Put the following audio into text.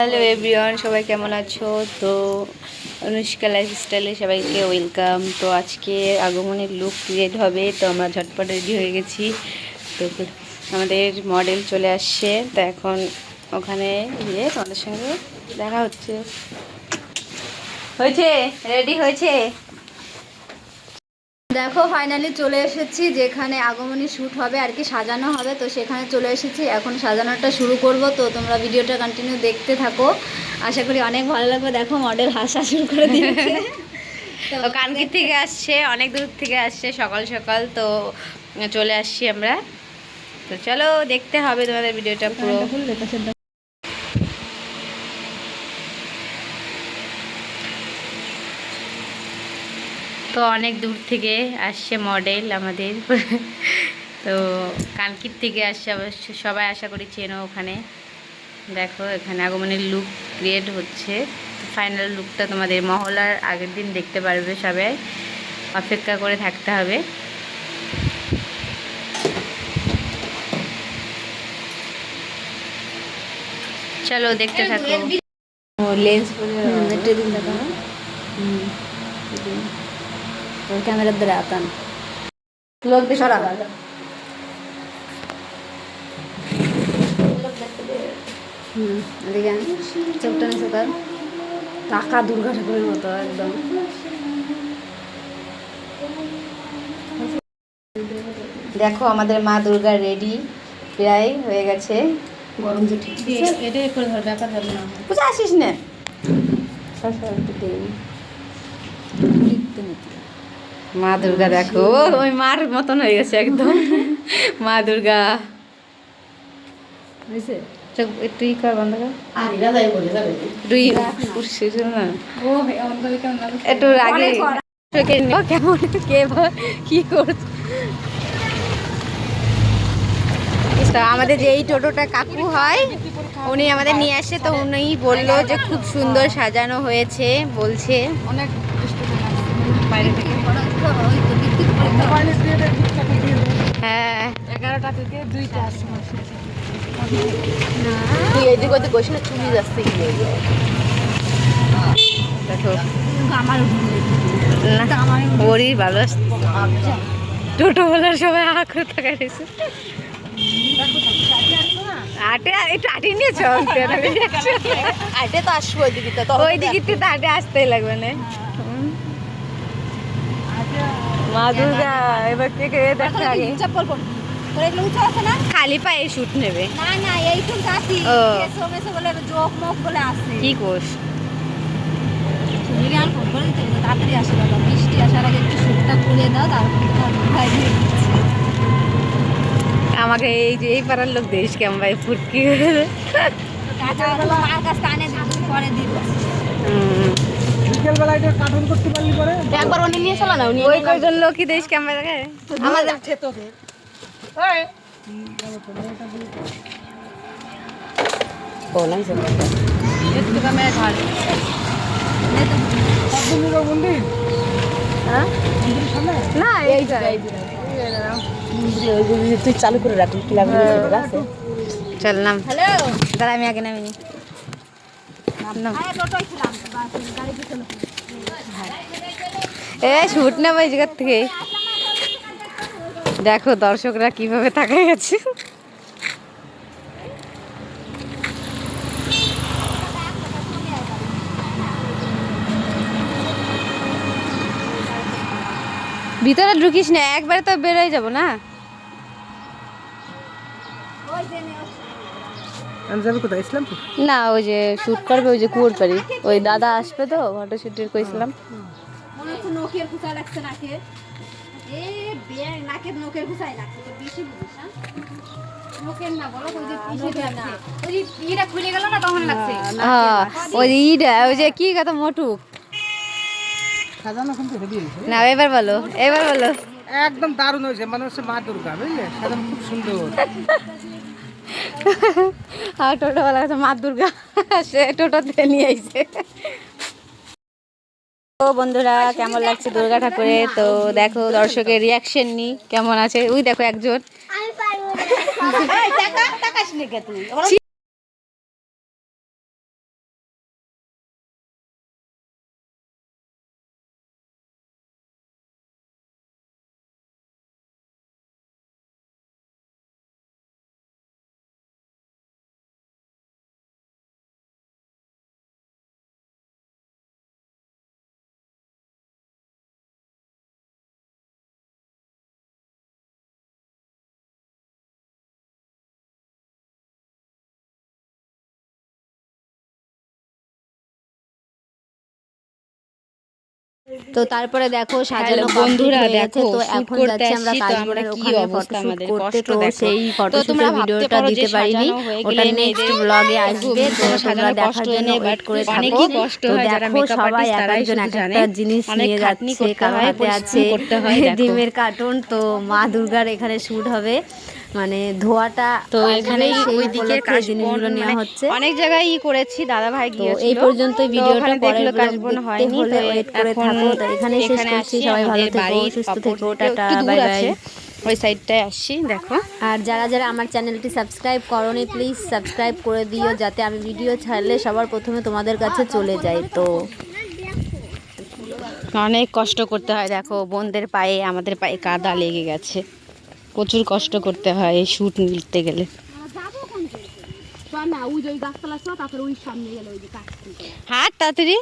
Hello everyone সবাই কেমন আছো? তো অনুষ্কা লাইফ স্টাইলে সবাইকে ওয়েলকাম তো আজকে আগমনের লুক ক্রিয়েট হবে। তো আমরা ঝটপট রেডি হয়ে গেছি। তো আমাদের মডেল চলে আসছে। তো এখন ওখানে গিয়ে তোমাদের সঙ্গে দেখা হচ্ছে। হয়েছে? রেডি হয়েছে? দেখো ফাইনালি চলে এসেছি যেখানে আগমনী শ্যুট হবে আর কি সাজানো হবে। তো সেখানে চলে এসেছি। এখন সাজানোটা শুরু করব। তো তোমরা ভিডিওটা কন্টিনিউ দেখতে থাকো। আশা করি অনেক ভালো লাগবে। দেখো মডেল হাসা শুরু করে দিয়েছে তো কানকির থেকে আসছে অনেক দূর থেকে আসছে সকাল সকাল। তো চলে আসছি আমরা। তো চলো দেখতে হবে তোমাদের ভিডিওটা পুরো। তো অনেক দূর থেকে আসছে মডেল আমাদের। তো কানকির থেকে আসছে অবশ্য সবাই আশা করি চেনো ওখানে। দেখো এখানে আগমনের লুক ক্রিয়েট হচ্ছে। ফাইনাল লুকটা তোমাদের মহলার আগের দিন দেখতে পারবে সবাই। অপেক্ষা করে থাকতে হবে। চলো দেখতে থাকো। লেন্স হুম, একটু এদিক দেখো ক্যামেরার দ্বারা আতান। লোক সরা হুম এদিকে চোখটা নিচে কর টাকা দুর্গা ঠাকুরের মতো একদম। দেখো আমাদের মা দুর্গা রেডি প্রায় হয়ে গেছে। গরম যে ঠিক করে ধর ব্যাপার না। আসিস না? মা দুর্গা দেখো ওই মার মতন হয়ে গেছে একদম। মা দুর্গা। বুঝছে একটু ই কর বন্ধ কর। আগে কেমন কে বল- কি করছে? আমাদের যে এই টোটোটা কাকু হয় উনি আমাদের নিয়ে আসে তো উনি বলল যে খুব সুন্দর সাজানো হয়েছে বলছে। অনেক বাইরে থেকে। হ্যাঁ। এগারোটা থেকে দুইটার সময় তুই এদিক ওদিক বসে না চুলি যাচ্ছে দেখো। ওরই ভালো টোটো বলার সবাই আ করে থাকা রয়েছে আটে একটু তো আসব ওই দিকে তো ওই দিকে তো আটে আসতেই লাগবে না। মা দুর্গা এবার কে কে দেখে আগে চপ্পল কোন তোর এগুলো উঁচু আছে না? খালি পায়ে শুট নেবে। না না এইটুক গাছি ও। এসো মেসো বলে বলে আসে কি কোষ? তুমি আর ফোন করে দিতে তাড়াতাড়ি আসে বাবা বৃষ্টি আসার আগে একটু শুটটা খুলে দাও তারপর ভাই আমাকে এই যে এই পাড়ার লোক দেশ কেমন ভাই ফুটকি কাছ থেকে আনে দিবি, পরে দিব। বিকেলবেলা এটা কার্টুন করতে পারলি পরে? একবার উনি নিয়ে চলো না উনি ওই কয়জন লোকই দেশ একটু মন্দির হ্যাঁ? না এই তুই চালু করে রাখি লাগবে হ্যালো। দাঁড়া আমি আগে নামিনি নাম। আরে এ শুট নেব এই জায়গার থেকে? দেখো দর্শকরা কীভাবে তাকায় গেছে ভিতরে ঢুকিস না একবারে তো বেরোয় যাব না? ওই যে নে, না ওই যে শুট করবে ওই যে কুয়োর পাড়ি। ওই দাদা আসবে তো ফটোশুটের কইছিলাম। মনে হচ্ছে নখের খুঁচা লাগছে নাকে। এ ব্যাং নাকের নখের খুঁচাই লাগছে তো বেশি বুঝিস হ্যাঁ? না বলো ওই যে পিছে না। ওই যে ইটা খুলে গেল না তখন লাগছে? হ্যাঁ কি কথা মোটুক না এবার বলো এবার বলো। একদম দারুণ হয়েছে মানে হচ্ছে মা দুর্গা বুঝলে? সাজানো খুব সুন্দর। আর টোটোওয়ালা মা দুর্গা সে টোটোতে নিয়ে আইছে। তো বন্ধুরা কেমন লাগছে দুর্গা ঠাকুরে তো দেখো দর্শকের রিয়াকশন নি। কেমন আছে? ওই দেখো একজন। তো তারপরে দেখো সাজানো বন্ধুরা দেখো তো এখন যাচ্ছি আমরা আসছি, তো কাশবনের আমরা কি ওখানে photoshoot আমাদের, করতে তো। সেই ফটোশুটের তোমরা ভিডিওটা দিতে পারিনি ওটা নেক্সট ব্লগে আসবে তো তোমরা সাজানো দেখার জন্য ওয়েট করে থাকো তো যারা দেখো সবাই এক একজন এক জানে। একটা জিনিস নিয়ে যাচ্ছে হাতে আছে। ডিমের কার্টুন তো মা দুর্গার এখানে শুট হবে মানে ধোয়াটা তো এখানে ওই দিকের জিনিসগুলো নেওয়া মানে হচ্ছে। অনেক জায়গায় ই করেছি দাদা ভাই গিয়েছিল। এই পর্যন্তই তো ভিডিওটা দেখল কাশবন হয়নি তো ওয়েট করে থাকো। তো এখানে শেষ করছি। সবাই ভালো থেকো সুস্থ থেকো টাটা বাই বাই ওই সাইডটায় আসছি দেখো। আর যারা যারা আমার চ্যানেলটি সাবস্ক্রাইব করনি প্লিজ সাবস্ক্রাইব করে দিও যাতে আমি ভিডিও ছাড়লে সবার প্রথমে তোমাদের কাছে চলে যায় তো। অনেক কষ্ট করতে হয় দেখো বোনদের পায়ে আমাদের পায়ে কাদা লেগে গেছে। প্রচুর কষ্ট করতে হয় এই শ্যুট নিতে গেলে। হাট তাড়াতাড়ি।